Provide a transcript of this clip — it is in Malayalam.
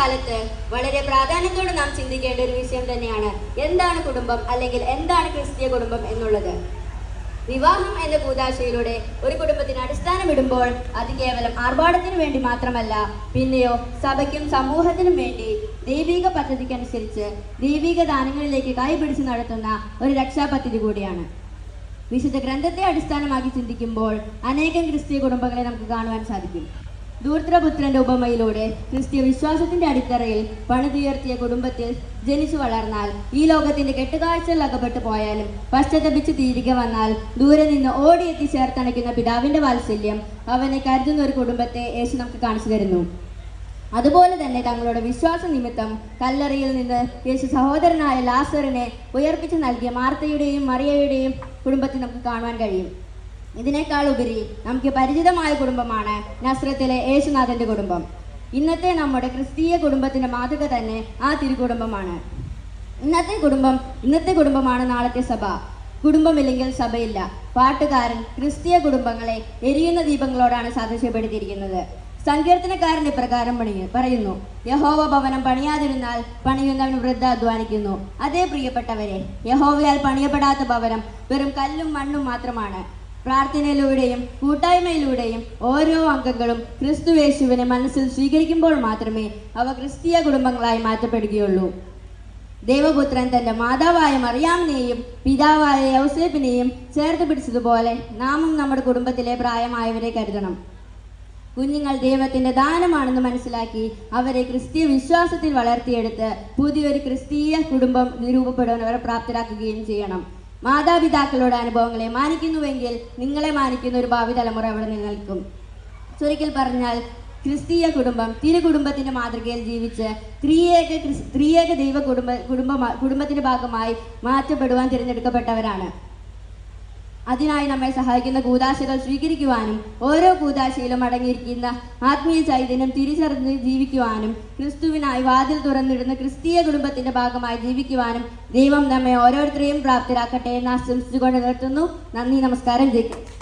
കാലത്ത് വളരെ പ്രാധാന്യത്തോടെ നാം ചിന്തിക്കേണ്ട ഒരു വിഷയം തന്നെയാണ് എന്താണ് കുടുംബം അല്ലെങ്കിൽ എന്താണ് ക്രിസ്തീയ കുടുംബം എന്നുള്ളത്. വിവാഹം എന്ന കൂതാശയിലൂടെ ഒരു കുടുംബത്തിന് അടിസ്ഥാനമിടുമ്പോൾ അത് കേവലം ആർഭാടത്തിനു വേണ്ടി മാത്രമല്ല പിന്നെയോ സഭയ്ക്കും സമൂഹത്തിനും വേണ്ടി ദൈവിക പദ്ധതിക്കനുസരിച്ച് ദൈവിക ദാനങ്ങളിലേക്ക് കൈപിടിച്ച് നടത്തുന്ന ഒരു രക്ഷാപദ്ധതി കൂടിയാണ്. വിശുദ്ധ ഗ്രന്ഥത്തെ അടിസ്ഥാനമാക്കി ചിന്തിക്കുമ്പോൾ അനേകം ക്രിസ്തീയ കുടുംബങ്ങളെ നമുക്ക് കാണുവാൻ സാധിക്കും. ധൂർത്തപുത്രന്റെ ഉപമയിലൂടെ ക്രിസ്ത്യ വിശ്വാസത്തിന്റെ അടിത്തറയിൽ പണിതുയർത്തിയ കുടുംബത്തിൽ ജനിച്ചു വളർന്നാൽ ഈ ലോകത്തിന്റെ കെട്ടുകാഴ്ചയിൽ അകപ്പെട്ടു പോയാലും പശ്ചാത്തപിച്ച് തിരികെ വന്നാൽ ദൂരെ നിന്ന് ഓടിയെത്തി ചേർത്തണയ്ക്കുന്ന പിതാവിന്റെ വാത്സല്യം അവനെ കരുതുന്ന ഒരു കുടുംബത്തെ യേശു നമുക്ക് കാണിച്ചു തരുന്നു. അതുപോലെ തന്നെ തങ്ങളുടെ വിശ്വാസ നിമിത്തം കല്ലറിയിൽ നിന്ന് യേശു സഹോദരനായ ലാസറിനെ ഉയർപ്പിച്ചു നൽകിയ മാർത്തയുടെയും മറിയയുടെയും കുടുംബത്തിൽ നമുക്ക് കാണുവാൻ കഴിയും. ഇതിനേക്കാൾ ഉപരി നമുക്ക് പരിചിതമായ കുടുംബമാണ് നസ്രത്തിലെ യേശുനാഥന്റെ കുടുംബം. ഇന്നത്തെ നമ്മുടെ ക്രിസ്തീയ കുടുംബത്തിന്റെ മാതൃക തന്നെ ആ തിരുകുടുംബമാണ്. ഇന്നത്തെ കുടുംബം ഇന്നത്തെ കുടുംബമാണ് നാളത്തെ സഭ. കുടുംബമില്ലെങ്കിൽ സഭയില്ല. പാട്ടുകാരൻ ക്രിസ്തീയ കുടുംബങ്ങളെ എരിയുന്ന ദീപങ്ങളോടാണ് സാദൃശ്യപ്പെടുത്തിയിരിക്കുന്നത്. സങ്കീർത്തനക്കാരന്റെ പ്രകാരം പണിയു പറയുന്നു യഹോവ ഭവനം പണിയാതിരുന്നാൽ പണിയുന്നവൻ വൃദ്ധ അധ്വാനിക്കുന്നു. അതേ പ്രിയപ്പെട്ടവരെ യഹോവയാൽ പണിയപ്പെടാത്ത ഭവനം വെറും കല്ലും മണ്ണും മാത്രമാണ്. പ്രാർത്ഥനയിലൂടെയും കൂട്ടായ്മയിലൂടെയും ഓരോ അംഗങ്ങളും ക്രിസ്തുവേശുവിനെ മനസ്സിൽ സ്വീകരിക്കുമ്പോൾ മാത്രമേ അവ ക്രിസ്തീയ കുടുംബങ്ങളായി മാറ്റപ്പെടുകയുള്ളൂ. ദേവപുത്രൻ തന്റെ മാതാവായ മറിയാമിനെയും പിതാവായ യൗസേപ്പിനെയും ചേർത്ത് പിടിച്ചതുപോലെ നാമും നമ്മുടെ കുടുംബത്തിലെ പ്രായമായവരെ കരുതണം. കുഞ്ഞുങ്ങൾ ദൈവത്തിന്റെ ദാനമാണെന്ന് മനസ്സിലാക്കി അവരെ ക്രിസ്തീയ വിശ്വാസത്തിൽ വളർത്തിയെടുത്ത് പുതിയൊരു ക്രിസ്തീയ കുടുംബം രൂപപ്പെടുവാൻ അവരെ പ്രാപ്തരാക്കുകയും ചെയ്യണം. മാതാപിതാക്കളുടെ അനുഭവങ്ങളെ മാനിക്കുന്നുവെങ്കിൽ നിങ്ങളെ മാനിക്കുന്ന ഒരു ഭാവി തലമുറ അവിടെ നിലനിൽക്കും. ചുരുക്കിൽ പറഞ്ഞാൽ ക്രിസ്തീയ കുടുംബം തിരു കുടുംബത്തിന്റെ മാതൃകയിൽ ജീവിച്ച് ത്രിയേക ത്രിയേക ദൈവ കുടുംബ കുടുംബ കുടുംബത്തിന്റെ ഭാഗമായി മാറ്റപ്പെടുവാൻ തിരഞ്ഞെടുക്കപ്പെട്ടവരാണ്. അതിനായി നമ്മെ സഹായിക്കുന്ന കൂതാശകൾ സ്വീകരിക്കുവാനും ഓരോ കൂതാശയിലും അടങ്ങിയിരിക്കുന്ന ആത്മീയ ചൈതന്യം തിരിച്ചറിഞ്ഞ് ജീവിക്കുവാനും ക്രിസ്തുവിനായി വാതിൽ തുറന്നിടുന്ന ക്രിസ്തീയ കുടുംബത്തിന്റെ ഭാഗമായി ജീവിക്കുവാനും ദൈവം നമ്മെ ഓരോരുത്തരെയും പ്രാപ്തരാക്കട്ടെ എന്ന് ആശംസിച്ചുകൊണ്ട് നിർത്തുന്നു. നന്ദി നമസ്കാരം. ജയിക്കും